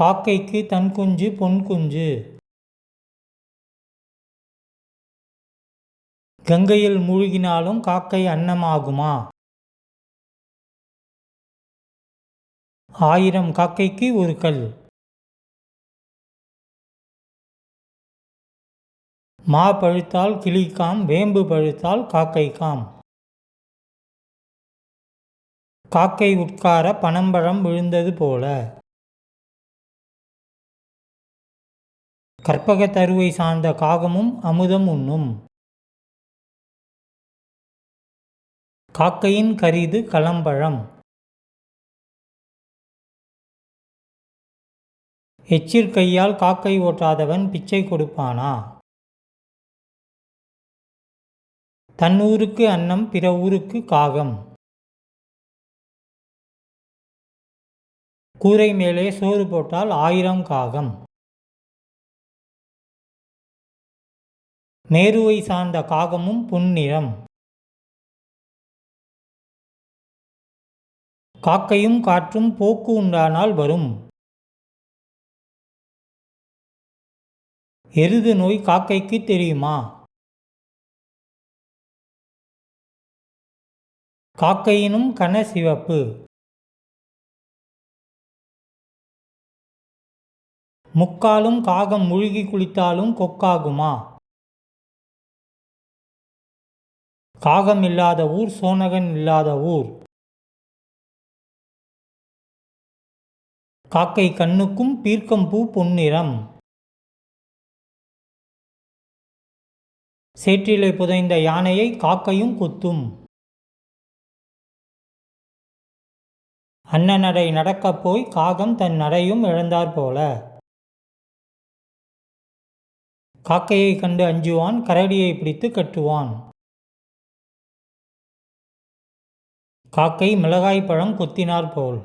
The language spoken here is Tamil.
காக்கைக்கு தன் குஞ்சு பொன் குஞ்சு. கங்கையில் மூழ்கினாலும் காக்கை அன்னமாகுமா? ஆயிரம் காக்கைக்கு ஒரு கல். மா பழுத்தால் கிளிக்காம் வேம்பு பழுத்தால் காக்கைக்காம் காக்கை உட்கார பனம்பழம் விழுந்தது போல. கற்பகத் தருவை சார்ந்த காகமும் அமுதம் உண்ணும். காக்கையின் கரிது களம்பழம் எச்சிற்கையால் காக்கை ஓட்டாதவன் பிச்சை கொடுப்பானா? தன்னூருக்கு அன்னம் பிற ஊருக்கு காகம். கூரை மேலே சோறு போட்டால் ஆயிரம் காகம். நேருவை சார்ந்த காகமும் புன்னிறம். காக்கையும் காற்றும் போக்கு உண்டானால் வரும். எருது நோய் காக்கைக்கு தெரியுமா? காக்கையினும் கன சிவப்பு. முக்காலும் காகம் முழுகி குளித்தாலும் கொக்காகுமா? காகம் இல்லாத ஊர் சோனகன் இல்லாத ஊர். காக்கை கண்ணுக்கும் பீர்க்கம்பூ பொன்னிறம். சேற்றிலே புதைந்த யானையை காக்கையும் குத்தும். அன்னநடை நடக்கப் போய் காகம் தன் நடையும் இழந்தாற் போல. காக்கையை கண்டு அஞ்சுவான் கரடியை பிடித்து கட்டுவான். காக்கை மிளகாய் பழம் கொத்தினார் போல்.